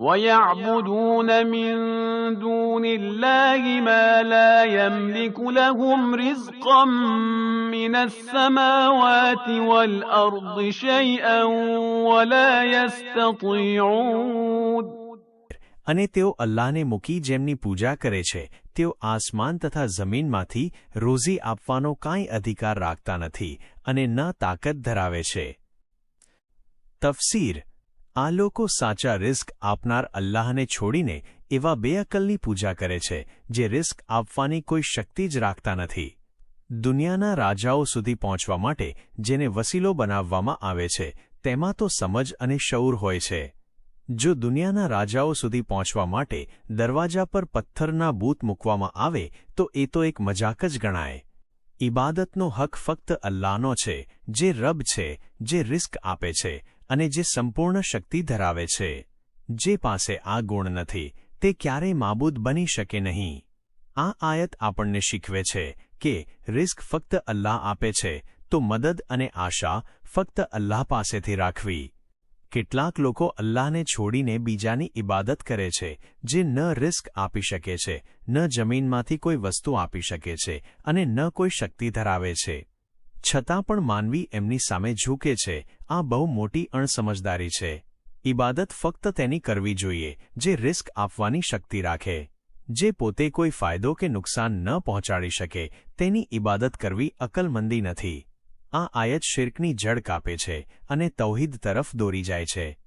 ويعبدون من دون الله ما لا يملك لهم رزقا من السماوات والأرض شيئا ولا يستطيعون અને તેઓ અલ્લાહને મૂકી જેમની પૂજા કરે છે તેઓ આસમાન તથા જમીનમાંથી રોઝી આપવાનો કાંઈ અધિકાર રાખતા નથી અને ન તાકાત ધરાવે છે તફસીર આ લોકો સાચા રિસ્ક આપનાર અલ્લાહને છોડીને એવા બેઅકલની પૂજા કરે છે, જે રિસ્ક આપવાની કોઈ શક્તિ જ રાખતા નથી. દુનિયાના રાજાઓ સુધી પહોંચવા માટે જેને વસીલો બનાવવામાં આવે છે, તેમાં તો સમજ અને શૌર હોય છે. જો દુનિયાના રાજાઓ સુધી પહોંચવા માટે દરવાજા પર પથ્થરના બૂત મૂકવામાં આવે, તો એ તો એક મજાક જ ગણાય. ઇબાદતનો હક ફક્ત અલ્લાહનો છે, જે રબ છે, જે રિસ્ક આપે છે અને જે સંપૂર્ણ શક્તિ ધરાવે છે, જે પાસે આ ગુણ નથી, તે ક્યારેય માબૂદ બની શકે નહીં. આ આયત આપણને શીખવે છે કે રિસ્ક ફક્ત અલ્લાહ આપે છે, તો મદદ અને આશા ફક્ત અલ્લાહ પાસેથી રાખવી. કેટલાક લોકો અલ્લાહને છોડીને બીજાની ઇબાદત કરે છે, જે ન રિસ્ક આપી શકે છે, ન જમીનમાંથી કોઈ વસ્તુ આપી શકે છે અને ન કોઈ શક્તિ ધરાવે છે. છતાં પણ માનવી એમની સામે ઝૂકે છે, આ બહુ મોટી અણસમજદારી છે. ઇબાદત ફક્ત તેની કરવી જોઈએ, જે રિસ્ક આપવાની શક્તિ રાખે. જે પોતે કોઈ ફાયદો કે નુકસાન ન પહોંચાડી શકે, તેની ઇબાદત કરવી અકલમંદી નથી. આ આયત શિર્કની જડ કાપે છે અને તૌહિદ તરફ દોરી જાય છે.